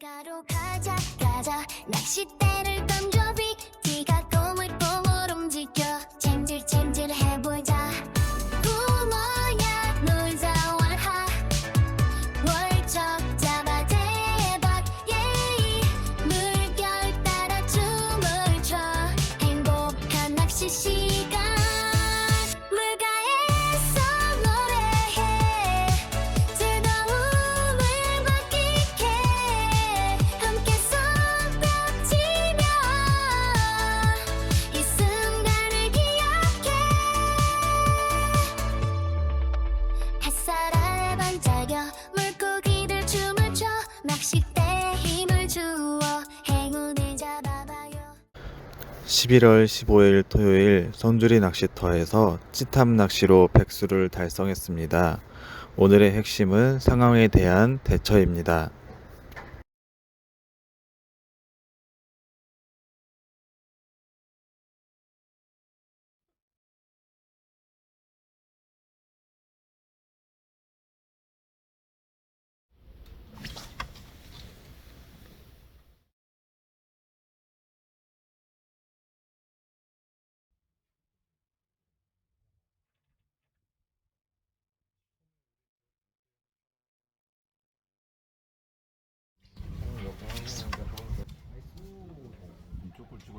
강가로 가자 가자. 낚싯대를 던져 빅 11월 15일 토요일 손주리 낚시터에서 찌탑 낚시로 백수를 달성했습니다. 오늘의 핵심은 상황에 대한 대처입니다.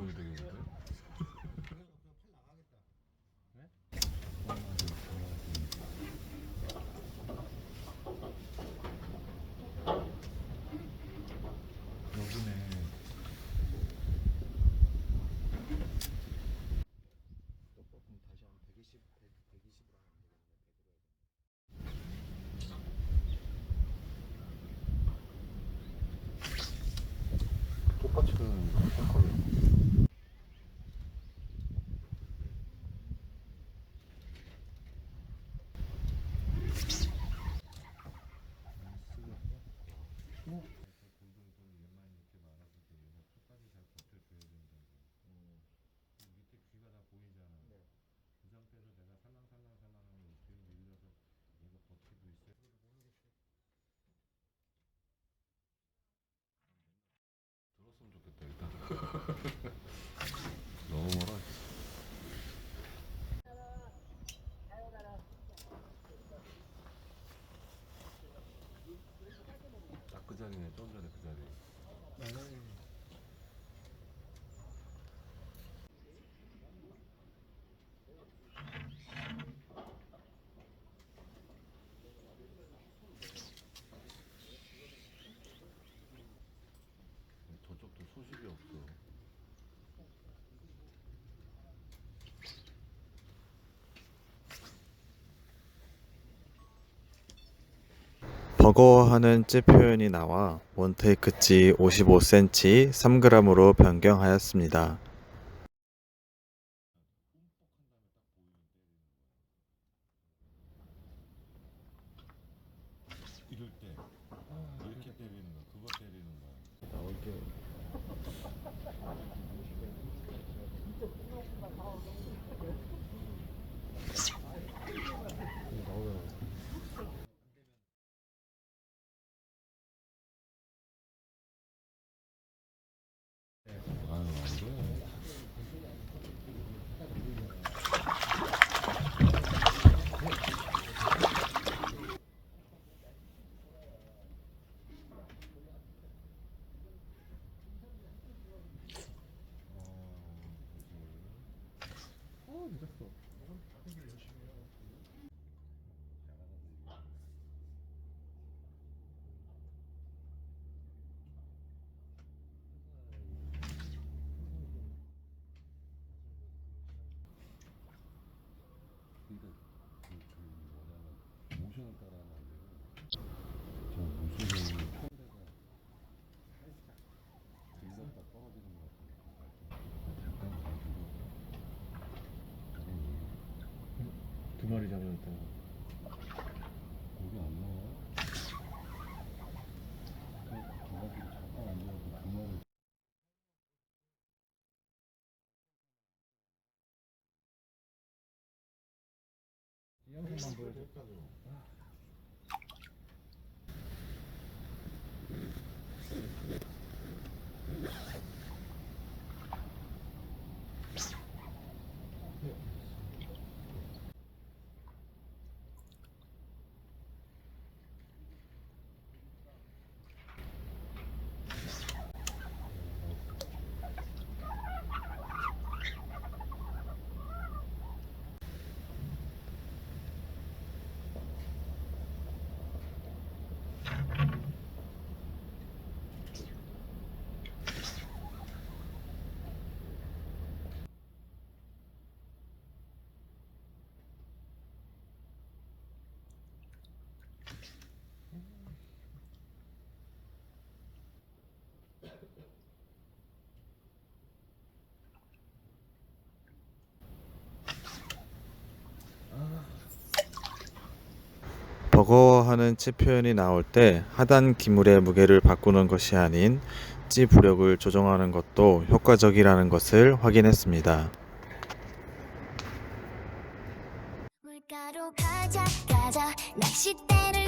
koydu gibi. Cool. 버거워하는 찌 표현이 나와 원테이크찌 55cm 3g으로 변경하였습니다. 어, 늦었어. 영상만 보여줘. 저거 하는 찌 표현이 나올 때 하단 기물의 무게를 바꾸는 것이 아닌 찌 부력을 조정하는 것도 효과적이라는 것을 확인했습니다. 가자, 가자, 낚싯대를